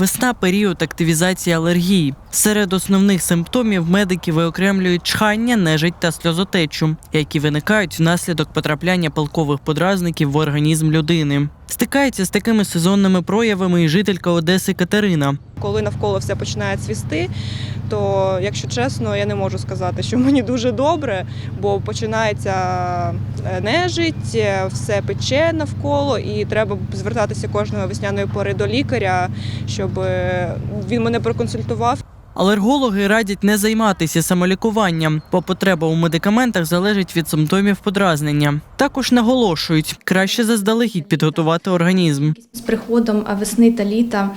Весна період активізації алергії. Серед основних симптомів медики виокремлюють чхання, нежить та сльозотечу, які виникають внаслідок потрапляння палкових подразників в організм людини. Стикається з такими сезонними проявами і жителька Одеси Катерина. Коли навколо все починає цвісти, то, якщо чесно, я не можу сказати, що мені дуже добре, бо починається е, нежить, е, все пече навколо, і треба звертатися кожної весняної пори до лікаря, щоб е, він мене проконсультував. Алергологи радять не займатися самолікуванням, бо потреба у медикаментах залежить від симптомів подразнення. Також наголошують, краще заздалегідь підготувати організм. З приходом весни та літа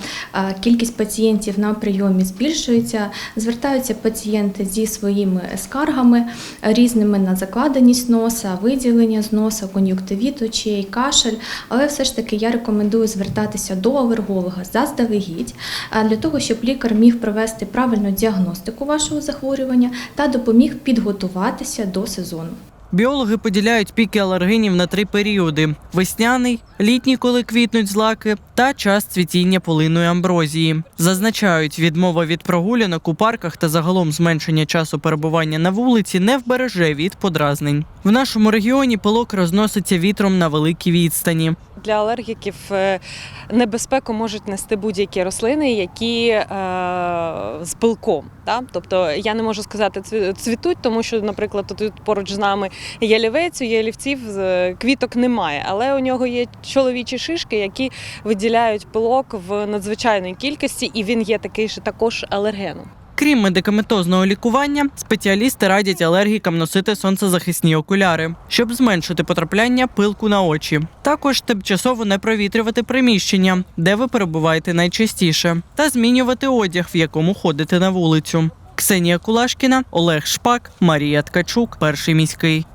кількість пацієнтів на прийомі збільшується. Звертаються пацієнти зі своїми скаргами різними на закладеність носа, виділення з носа, кон'юктивіт очей, кашель. Але все ж таки я рекомендую звертатися до алерголога заздалегідь для того, щоб лікар міг провести правильну діагностику вашого захворювання та допоміг підготуватися до сезону. Біологи поділяють піки алергенів на три періоди: весняний, літній, коли квітнуть злаки, та час цвітіння полиної амброзії. Зазначають, відмова від прогулянок у парках та загалом зменшення часу перебування на вулиці не вбереже від подразнень. В нашому регіоні пилок розноситься вітром на великій відстані. Для алергіків е, небезпеку можуть нести будь-які рослини, які е, з пилком. Да? Тобто я не можу сказати цві- цвітуть, тому що, наприклад, тут поруч з нами є лівець, у ялівців квіток немає, але у нього є чоловічі шишки, які виділяють пилок в надзвичайній кількості, і він є такий же також алергеном. Крім медикаментозного лікування, спеціалісти радять алергікам носити сонцезахисні окуляри, щоб зменшити потрапляння пилку на очі. Також тимчасово не провітрювати приміщення, де ви перебуваєте найчастіше, та змінювати одяг, в якому ходите на вулицю. Ксенія Кулашкіна, Олег Шпак, Марія Ткачук, перший міський.